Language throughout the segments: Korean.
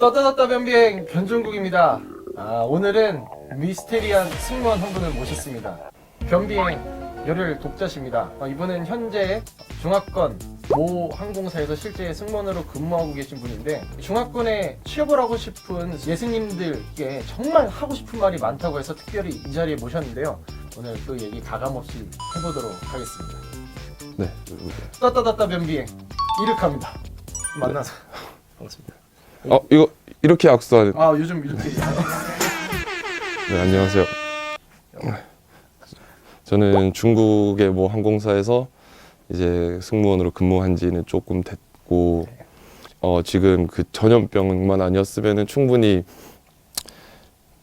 떠떠떠떠 변비행 변종국입니다. 아, 오늘은 미스테리한 승무원 한 분을 모셨습니다. 변비행 열혈 독자십니다. 어, 이분은 현재 중화권 모 항공사에서 실제 승무원으로 근무하고 계신 분인데 중화권에 취업을 하고 싶은 예수님들께 정말 하고 싶은 말이 많다고 해서 특별히 이 자리에 모셨는데요. 오늘 그 얘기 가감없이 해보도록 하겠습니다. 네. 떠떠떠떠 변비행 이륙합니다. 만나서 반갑습니다. 어 이거 이렇게 악수하는. 아 요즘 이렇게 네 안녕하세요. 저는 중국의 뭐 항공사에서 이제 승무원으로 근무한 지는 조금 됐고 어 지금 그 전염병만 아니었으면은 충분히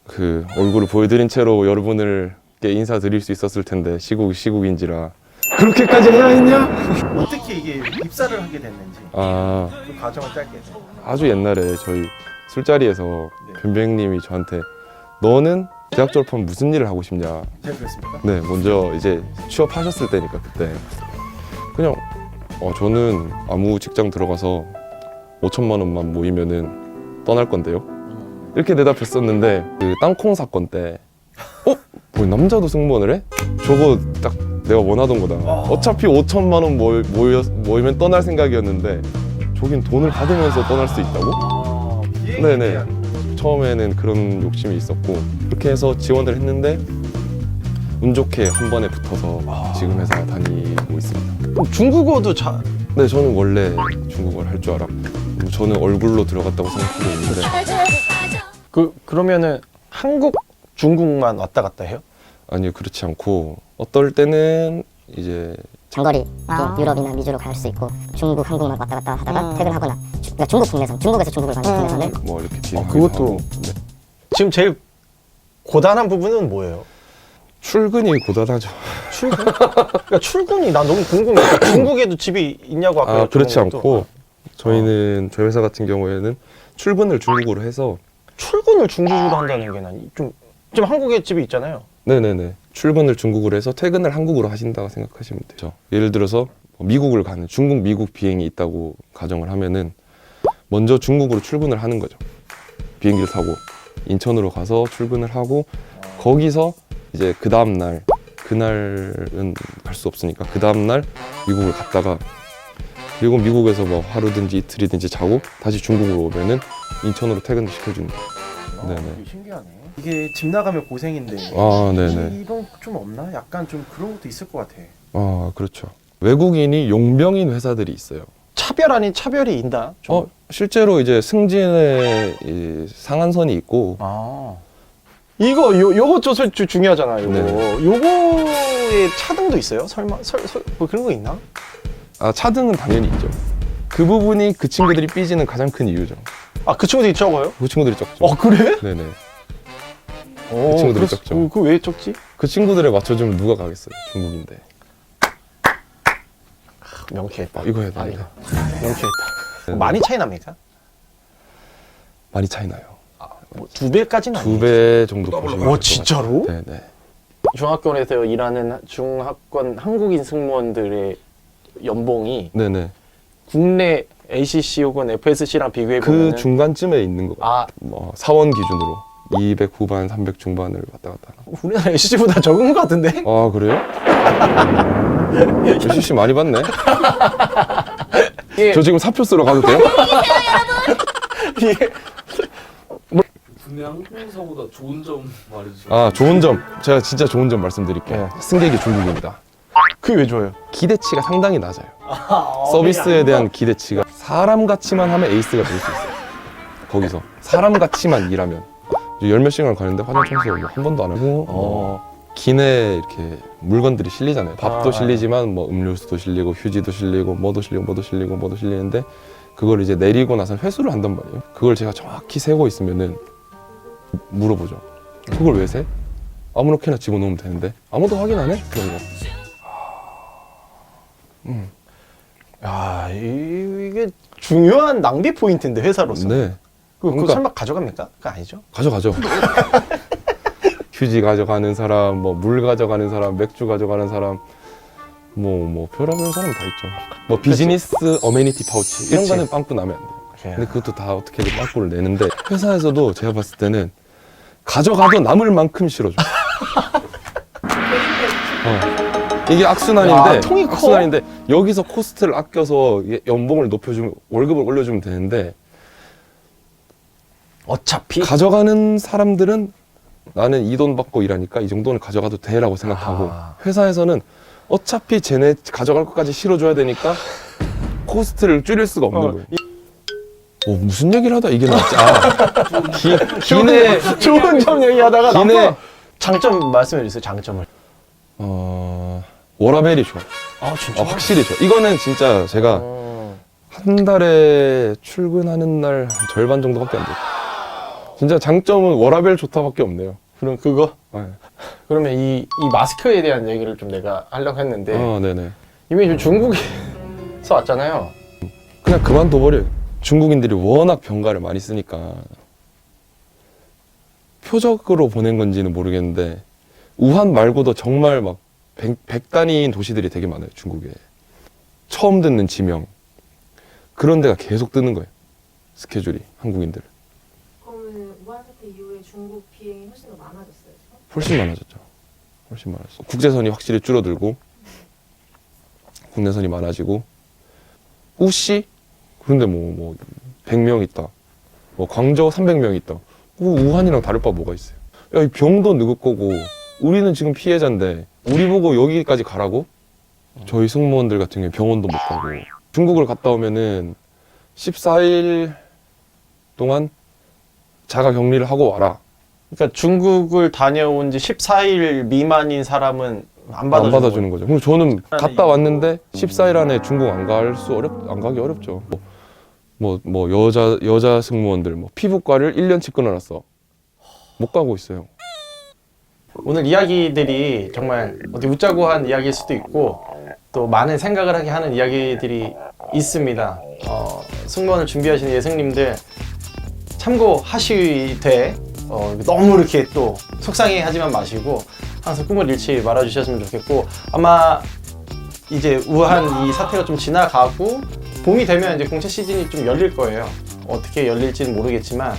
그 얼굴을 보여드린 채로 여러분을 께 인사드릴 수 있었을 텐데 시국 시국인지라 그렇게까지 해야 했냐? 이게 입사를 하게 됐는지 아 그 과정을 짧게 아주 옛날에 저희 술자리에서 네. 변병님이 저한테 너는 대학 졸업하면 무슨 일을 하고 싶냐 제가 그랬습니까? 네 먼저 이제 취업하셨을 때니까 그때 그냥 어 저는 아무 직장 들어가서 5천만 원만 모이면은 떠날 건데요 음. 이렇게 대답했었는데 그 땅콩 사건 때 어? 뭐 남자도 승무원을 해? 저거 딱 내가 원하던 거다 어차피 5천만 원 모이, 모여, 모이면 떠날 생각이었는데 저긴 돈을 받으면서 떠날 수 있다고? 아, 비행에 네네. 대한 처음에는 그런 욕심이 있었고 그렇게 해서 지원을 했는데 운 좋게 한 번에 붙어서 지금 회사 다니고 있습니다. 중국어도 자, 네, 저는 원래 중국어를 할 줄 알았고 저는 얼굴로 들어갔다고 생각하고 있는데 그 그러면은 한국 중국만 왔다 갔다 해요? 아니요 그렇지 않고 어떨 때는 이제 장거리 또 유럽이나 미주로 갈 수 있고 중국 한국만 왔다 갔다 하다가 퇴근하거나 주- 그러니까 중국 국내선 중국에서 중국을 가는 국내선을 뭐 이렇게 진행 그것도- 네. 지금 제일 고단한 부분은 뭐예요? 출근이 고단하죠. 출근? 그러니까 출근이 나 너무 궁금해. 중국에도 집이 있냐고 아까 아 그렇지 것도. 않고 저희는 저희 회사 같은 경우에는 출근을 중국으로 해서 출근을 중국으로 한다는 게 난 좀 지금 한국에 집이 있잖아요. 네네네. 출근을 중국으로 해서 퇴근을 한국으로 하신다고 생각하시면 되죠. 예를 들어서 뭐 미국을 가는 중국 미국 비행이 있다고 가정을 하면은 먼저 중국으로 출근을 하는 거죠. 비행기를 타고 인천으로 가서 출근을 하고 거기서 이제 그 다음 날 그날은 갈 수 없으니까 그 다음 날 미국을 갔다가 그리고 미국에서 뭐 하루든지 이틀이든지 자고 다시 중국으로 오면은 인천으로 퇴근을 시켜주는 거예요. 아, 네네. 신기하네. 이게 집 나가면 고생인데 아, 네네. 이런 좀 없나? 약간 좀 그런 것도 있을 것 같아. 아 그렇죠. 외국인이 용병인 회사들이 있어요. 차별 아닌 차별이 있나? 좀. 어 실제로 이제 승진의 이 상한선이 있고 아. 이거 요 요거 주- 중요하잖아요. 요거. 네. 요거에 차등도 있어요? 설마 설, 설, 뭐 그런 거 있나? 아 차등은 당연히 있죠. 그 부분이 그 친구들이 삐지는 가장 큰 이유죠. 아 그 친구들이 적어요? 그 친구들이 적죠. 어 그래? 네네. 어, 친구들이 그래서- 적죠. 어, 그왜 적지? 그 친구들에 맞춰주면 누가 가겠어요? 중국인데. 명쾌했다. 아, 이거 해야 아니, 되는데. 명쾌했다. 네. 많이 차이 납니까? 많이 차이 나요. 뭐두 배까지는 두배 정도 보시면 와 될것 진짜로? 같아요. 네네. 중학교에서 일하는 중학권 한국인 승무원들의 연봉이 네네. 국내 ACC 혹은 FSC랑 비교해 그 보면 중간쯤에 있는 거 같아요. 아 뭐 사원 기준으로 200 후반, 300 중반을 왔다 갔다. 하는. 우리나라 ACC보다 적은 것 같은데? 아 그래요? CC 많이 받네. 이게 저 지금 사표 쓰러 가도 돼요? 이게 항공사보다 좋은 점 말해주세요. 아 좋은 점 제가 진짜 좋은 점 말씀드릴게요 승객이 중국입니다 그게 왜 좋아요? 기대치가 상당히 낮아요 서비스에 대한 기대치가 사람 같이만 하면 에이스가 될 수 있어요 거기서 사람 같이만 일하면 열몇 시간 가는데 화장 청소 뭐한 번도 안 하고 어, 기내 이렇게 물건들이 실리잖아요. 밥도 아. 실리지만 뭐 음료수도 실리고 휴지도 실리고 뭐도 실리고 뭐도 실리고 뭐도 실리는데 그걸 이제 내리고 나서 회수를 한단 말이에요. 그걸 제가 정확히 세고 있으면은 물어보죠. 그걸 왜 세? 아무렇게나 집어넣으면 되는데 아무도 확인 안 해? 그런 거. 야 이- 이게 중요한 낭비 포인트인데 회사로서. 네 그, 그러니까- 설마 가져갑니까? 그거 아니죠? 가져가죠 휴지 가져가는 사람 뭐 물 가져가는 사람 맥주 가져가는 사람 뭐뭐 별의별 사람 다 있죠 뭐 비즈니스 어메니티 파우치 이런 그치. 거는 빵꾸 나면 안 돼요 근데 그것도 다 어떻게든 빠꾸를 내는데 회사에서도 제가 봤을 때는 가져가도 남을 만큼 실어줘. 어. 이게 악순환인데 야, 통이 커? 악순환인데 여기서 코스트를 아껴서 연봉을 높여주면 월급을 올려주면 되는데 어차피 가져가는 사람들은 나는 이 돈 받고 일하니까 이 정도는 가져가도 돼라고 생각하고 아. 회사에서는 어차피 쟤네 가져갈 것까지 실어줘야 되니까 코스트를 줄일 수가 없는 어, 거예요. 오, 무슨 얘기를 하다 이게 나왔지? 아, 기, 기내 좋은 점 얘기하다가 기내 장점 말씀해 주세요. 장점을. 어, 워라벨이 좋아. 아 진짜. 어, 확실히 좋아. 이거는 진짜 제가 어. 한 달에 출근하는 날한 절반 정도밖에 안 돼요. 진짜 장점은 워라벨 좋다밖에 없네요. 그럼 그거 네. 그러면 이, 이 마스크에 대한 얘기를 좀 내가 하려고 했는데 어, 네네. 이미 지금 중국에서 왔잖아요. 그냥 그만둬버려요. 중국인들이 워낙 병가를 많이 쓰니까 표적으로 보낸 건지는 모르겠는데 우한 말고도 정말 막 백, 백 단위인 도시들이 되게 많아요 중국에 처음 듣는 지명 그런 데가 계속 뜨는 거예요 스케줄이 한국인들 그러면 우한 사태 이후에 중국 비행이 훨씬 더 많아졌어요 지금? 훨씬 많아졌죠 훨씬 많아졌어 국제선이 확실히 줄어들고 국내선이 많아지고 우씨 그런데 뭐, 뭐, 100명 있다. 뭐, 광저우 300명 있다. 그 우한이랑 다를 바 뭐가 있어요? 야, 이 병도 누구 거고, 우리는 지금 피해자인데, 우리 보고 여기까지 가라고? 저희 승무원들 같은 경우에 병원도 못 가고, 중국을 갔다 오면은 14일 동안 자가 격리를 하고 와라. 그러니까 중국을 다녀온 지 14일 미만인 사람은 안안 받아주는, 받아주는 거죠. 그럼 저는 갔다 왔는데 14일 안에 중국 안 갈 수 어렵, 안 가기 어렵죠. 뭐, 뭐, 뭐 여자, 여자 승무원들, 뭐, 피부과를 1년치 끊어놨어. 못 가고 있어요. 오늘 이야기들이 정말 어디 웃자고 한 이야기일 수도 있고 또 많은 생각을 하게 하는 이야기들이 있습니다. 어, 승무원을 준비하시는 예승님들 참고하시되 어, 너무 이렇게 또 속상해 하지만 마시고 항상 꿈을 잃지 말아 주셨으면 좋겠고 아마 이제 우한 이 사태가 좀 지나가고 봄이 되면 이제 공채 시즌이 좀 열릴 거예요. 어떻게 열릴지는 모르겠지만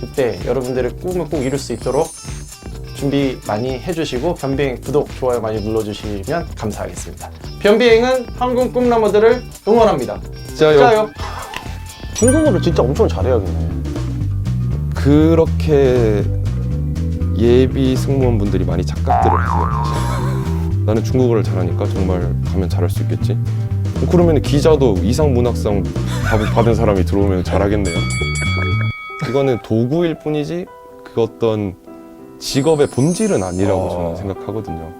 그때 여러분들의 꿈을 꼭 이룰 수 있도록 준비 많이 해주시고 변비행 구독, 좋아요 많이 눌러주시면 감사하겠습니다. 변비행은 한국 꿈나무들을 응원합니다. 짜요. 짜요. 중국어를 진짜 엄청 잘해야겠네. 그렇게 예비 승무원분들이 많이 착각들을 하세요. 사실. 나는 중국어를 잘하니까 정말 가면 잘할 수 있겠지. 그러면 기자도 이상 문학상 받- 받은 사람이 들어오면 잘하겠네요. 이거는 도구일 뿐이지 그 어떤 직업의 본질은 아니라고 어. 저는 생각하거든요.